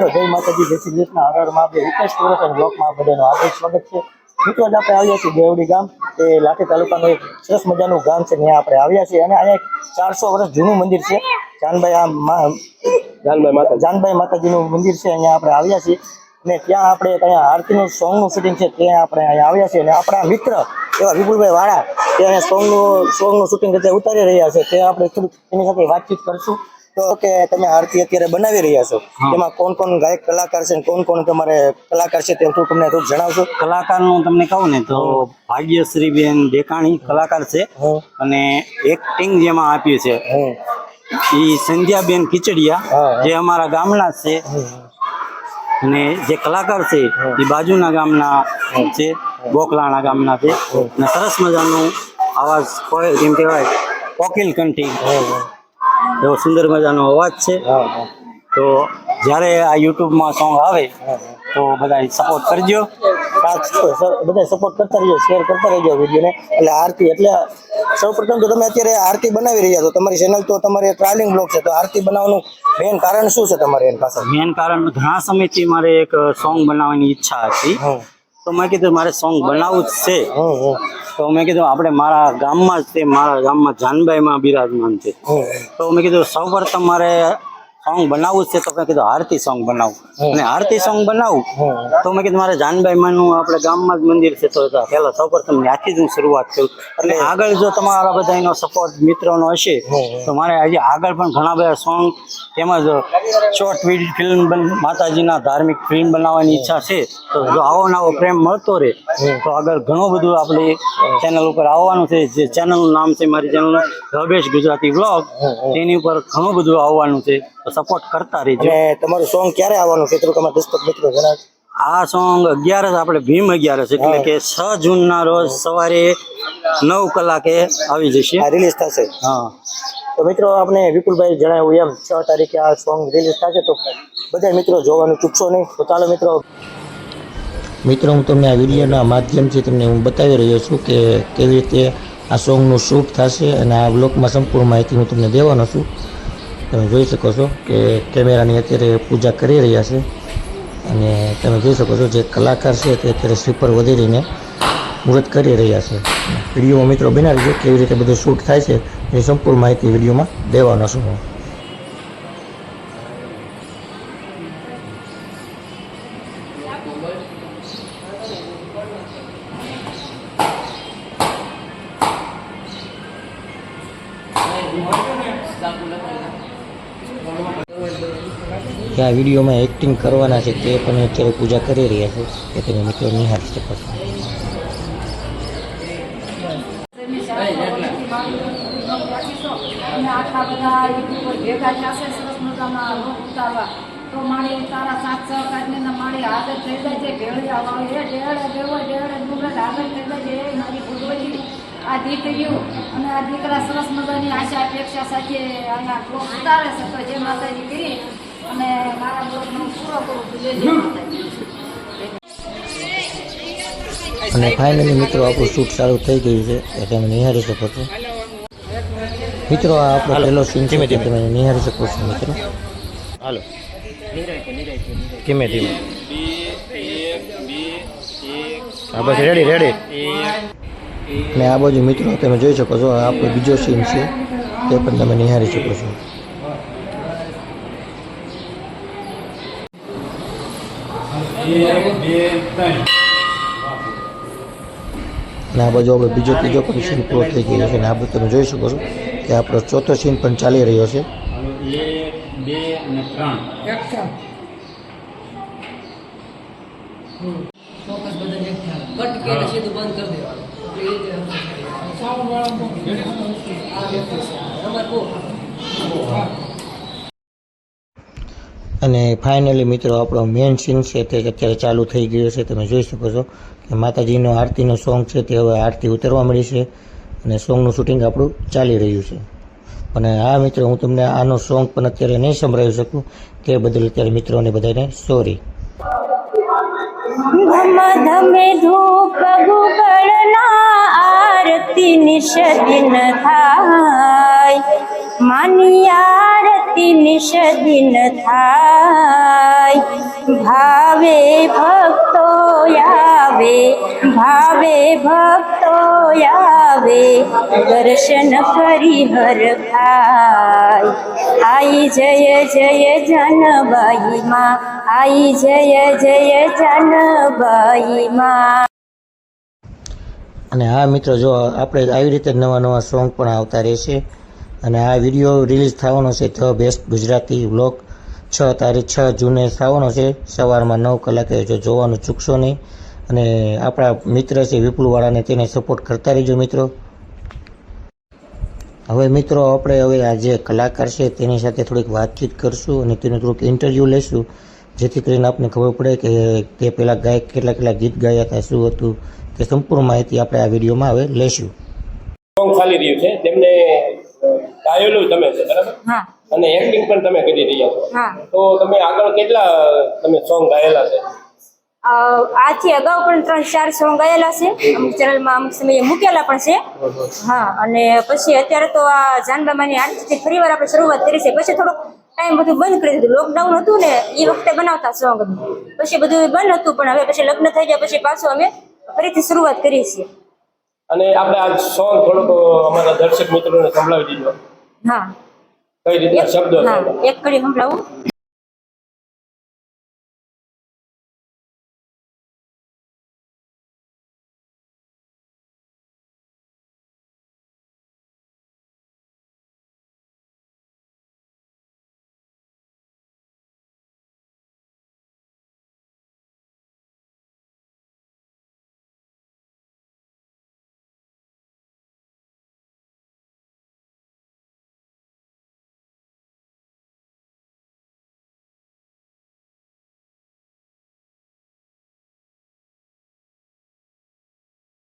મિત્રો જય માતાજી જય શ્રી કૃષ્ણ. હર હર મહાદેવ. હિતેશ પુરુષ બ્લોકમાં બધાનું હાર્દિક સ્વાગત છે. મિત્રો આજે આપણે આવ્યા છીએ દેવડી ગામ. એ લાઠી તાલુકાનું એક સરસ મજાનું ગામ છે. ત્યાં આપણે આવ્યા છીએ અને અહીંયા ચારસો વર્ષ જૂનું મંદિર છે. જાનભાઈ આ જાનભાઈ માતા જાનભાઈ માતાજીનું મંદિર છે. અહીંયા આપણે આવ્યા છીએ. અને ત્યાં આપણે અહીંયા આરતીનું સોંગનું શૂટિંગ છે. ત્યાં આપણે અહીંયા આવ્યા છીએ. અને આપણા મિત્ર એવા વિપુલભાઈ વાળા તે અહીંયા સોંગનું સોંગનું શૂટિંગ અત્યારે ઉતારી રહ્યા છે. તે આપણે થોડુંક એની સાથે વાતચીત કરશું. તો કે તમે આરતી અત્યારે બનાવી રહ્યા છો. એમાં કોણ કોણ ગાયક કલાકાર છે કોણ કોણ તમારે કલાકાર છે તે થોડુંક તમને થોડું જણાવશો? કલાકારનું તમને કહું ને તો ભાગ્યશ્રીબેન દેકાણી કલાકાર છે અને એક્ટિંગ જેમાં આપ્યું છે. એ સંધ્યાબેન ખીચડિયા જે અમારા ગામના છે. અને જે કલાકાર છે એ બાજુના ગામના છે બોકલાણા ગામના છે. અને સરસ મજાનું આવાજ કેમ કહેવાય કોકિલ કંઠી. એવો સુંદર મજાનો અવાજ છે. તો જ્યારે આ યુટ્યુબમાં સોંગ આવે તો બધા સપોર્ટ કરજો. બધા સપોર્ટ કરતા રહીજો શેર કરતા રહીજો વિડીયોને. એટલે આરતી એટલે સૌ પ્રથમ તો તમે અત્યારે આરતી બનાવી રહ્યા છો. તમારી ચેનલ તો તમારે ટ્રાવેલિંગ બ્લોગ છે તો આરતી બનાવવાનું મેઇન કારણ શું છે તમારે એની પાછળ? મેન કારણ ઘણા સમયથી મારે એક સોંગ બનાવવાની ઈચ્છા હતી. તો મેં કીધું મારે સોંગ બનાવવું જ છે. તો મેં કીધું આપણે મારા ગામમાં જ તે મારા ગામમાં જાનબાઈમાં બિરાજમાન છે. તો મેં કીધું સૌ પ્રથમ મારે સોંગ બનાવવું છે તો મેં કીધું આરતી સોંગ બનાવું. અને આરતી સોંગ બનાવું તો મેં કીધું મારે જાનબાઈમાંનું આપણે ગામમાં જ મંદિર છે તો પહેલા સૌ પ્રથમ ત્યાંથી જ હું શરૂઆત કરું. એટલે આગળ જો તમારા બધાનો સપોર્ટ મિત્રોનો હશે તો મારે હજી આગળ પણ ઘણા બધા સોંગ તેમજ શોર્ટ ફિલ્મ માતાજીના ધાર્મિક ફિલ્મ બનાવવાની ઈચ્છા છે તો જો આવો નવો પ્રેમ મળતો રહે તો આગળ ઘણું બધું આપણે ચેનલ ઉપર આવવાનું છે જે ચેનલનું નામ છે મારી ચેનલનું રવેશ ગુજરાતી બ્લોગ તેની ઉપર ઘણું બધું આવવાનું છે. સપોર્ટ કરતા રહેજો. અને તમારું સોંગ ક્યારે આવવાનું? છે અમારા દર્શક મિત્રો જણાવજો. આ સોંગ અગિયારસ આપણે ભીમ અગિયારસ એટલે કે છ જૂનના રોજ સવારે નવ કલાકે આવી જશે. આ રિલીઝ થશે? હા. તો મિત્રો આપણે વિપુલભાઈ જણાવ્યું એમ છ તારીખે આ સોંગ રિલીઝ થશે તો બધા મિત્રો જોવાનું ચૂકશો નહીં. તો ચાલો મિત્રો. મિત્રો હું તમને આ વિડીયોના માધ્યમથી તમને હું બતાવી રહ્યો છું કે કેવી રીતે આ સોંગનું શૂટ થશે અને આ બ્લોગમાં સંપૂર્ણ માહિતી હું તમને દેવાનો છું. તમે જોઈ શકો છો કે કેમેરાની અત્યારે પૂજા કરી રહ્યા છે. અને તમે જોઈ શકો છો જે કલાકાર છે તે અત્યારે સ્લીપર વધેરીને મુહૂર્ત કરી રહ્યા છે. વિડીયોમાં મિત્રો બનાવી છે, કેવી રીતે બધું શૂટ થાય છે એની સંપૂર્ણ માહિતી વિડીયોમાં દેવાનો છું હું. કે આ વિડીયોમાં એક્ટિંગ કરવાના છે તે પણ અત્યારે પૂજા કરી રહ્યા છે. કે તમે મિત્રો નિહાળી શકો છો. તો મારી તારા સાત સહકારને ને મારી હાજર થઈ જાય છે. ભેળિયા વાળી એ ડેડે દેવો ડેડે ડુંગર હાજર થઈ જાય છે. મારી ભૂલવજી આ દીકરીઓ અને આ દીકરા સરસ મજાની આશા અપેક્ષા સાથે અહીંયા લોક ઉતારે છે. તો જે માતાજી કરી અને મારા બ્લોકનો પૂરો કરું અને ફાઇનલી મિત્રો આપણું શૂટ ચાલુ થઈ ગયું છે. એ તમે નિહાળી શકો છો. મિત્રો આ આપણો પહેલો સીન છે તે તમે નિહાળી શકો છો મિત્રો. હાલો. ધીમે ધીમે. હા બસ રેડી રેડી અને આ બાજુ મિત્રો તમે જોઈ શકો છો આ આપણો બીજો સીન છે તે પણ તમે નિહાળી શકો છો. અને આ બાજુ આપણે બીજો ત્રીજો પણ સીન પૂરો થઈ ગયો છે અને આ બધું તમે જોઈ શકો છો કે આપણો ચોથો સીન પણ ચાલી રહ્યો છે. બે અને ત્રણ ફોકસ બધા એક થાય કટ કે એટલે સીધું બંધ કરી દેવાનું એટલે એ જ અમારે બહુ અને ફાઇનલી મિત્રો, આપણો મેઇન સીન છે તે અત્યારે ચાલુ થઈ ગયો છે. તમે જોઈ શકો છો કે માતાજીનો આરતીનો સોંગ છે તે હવે આરતી ઉતરવા મળી છે અને સોંગનું શૂટિંગ આપણું ચાલી રહ્યું છે. અને હા મિત્રો, હું તમને આનો સોંગ પણ અત્યારે નહીં સંભળાવી શકું તે બદલ અત્યારે મિત્રોને બધાને સોરી ધમે ધૂપ આરતી નિષદિન થાય માની આરતી આરતી નિષદિન થાય ભાવે ભક્તો આવે ભાવે ભક્તો આવે દર્શન કરી હર ખાય આઈ જય જય જનબાઈ માં આઈ જય જય જનબાઈ માં અને હા, મિત્રો, જો આપણે આવી રીતે નવા નવા સોંગ પણ આવતા રહેશે. અને આ વીડિયો રિલીઝ થવાનો છે ધ બેસ્ટ ગુજરાતી વ્લોગ. છ તારીખ, છ જૂને થવાનો છે. સવારમાં નવ કલાકે જો જોવાનું ચૂકશો નહીં. અને આપણા મિત્ર છે વિપુલવાળાને તેને સપોર્ટ કરતા રહેજો, મિત્રો. હવે, મિત્રો, આપણે હવે આ જે કલાકાર છે તેની સાથે થોડીક વાતચીત કરશું અને તેનું થોડુંક ઇન્ટરવ્યૂ લઈશું જેથી કરીને આપને ખબર પડે કે તે પહેલાં ગાયક કેટલા કેટલા ગીત ગાયા હતા શું હતું તે સંપૂર્ણ માહિતી આપણે આ વિડીયોમાં હવે લઈશું. સોંગ ચાલી રહ્યું છે. તેમને ગાયેલું તમે છે બરાબર? અને એક્ટિંગ પણ તમે કરી રહ્યા છો. હા. તો તમે આગળ કેટલા તમે સોંગ ગાયેલા છે? આથી અગાઉ પણ ત્રણ ચાર સોંગ ગાયેલા છે. અમુક ચેનલમાં અમુક સમયે મૂકેલા પણ છે. હા અને પછી અત્યારે તો આ જાનબામાની આરતીથી ફરી વાર આપણે શરૂઆત કરી છે. પછી થોડોક ટાઈમ બધું બંધ કરી દીધું. લોકડાઉન હતું ને એ વખતે બનાવતા સોંગ પછી બધું બંધ હતું પણ હવે પછી લગ્ન થઈ ગયા પછી પાછું અમે ફરીથી શરૂઆત કરી છીએ. અને આપણે આ સોંગ થોડુંક અમારા દર્શક મિત્રોને સંભળાવી દીધો. હા. કઈ રીતના શબ્દો હા એક કડી સંભળાવું.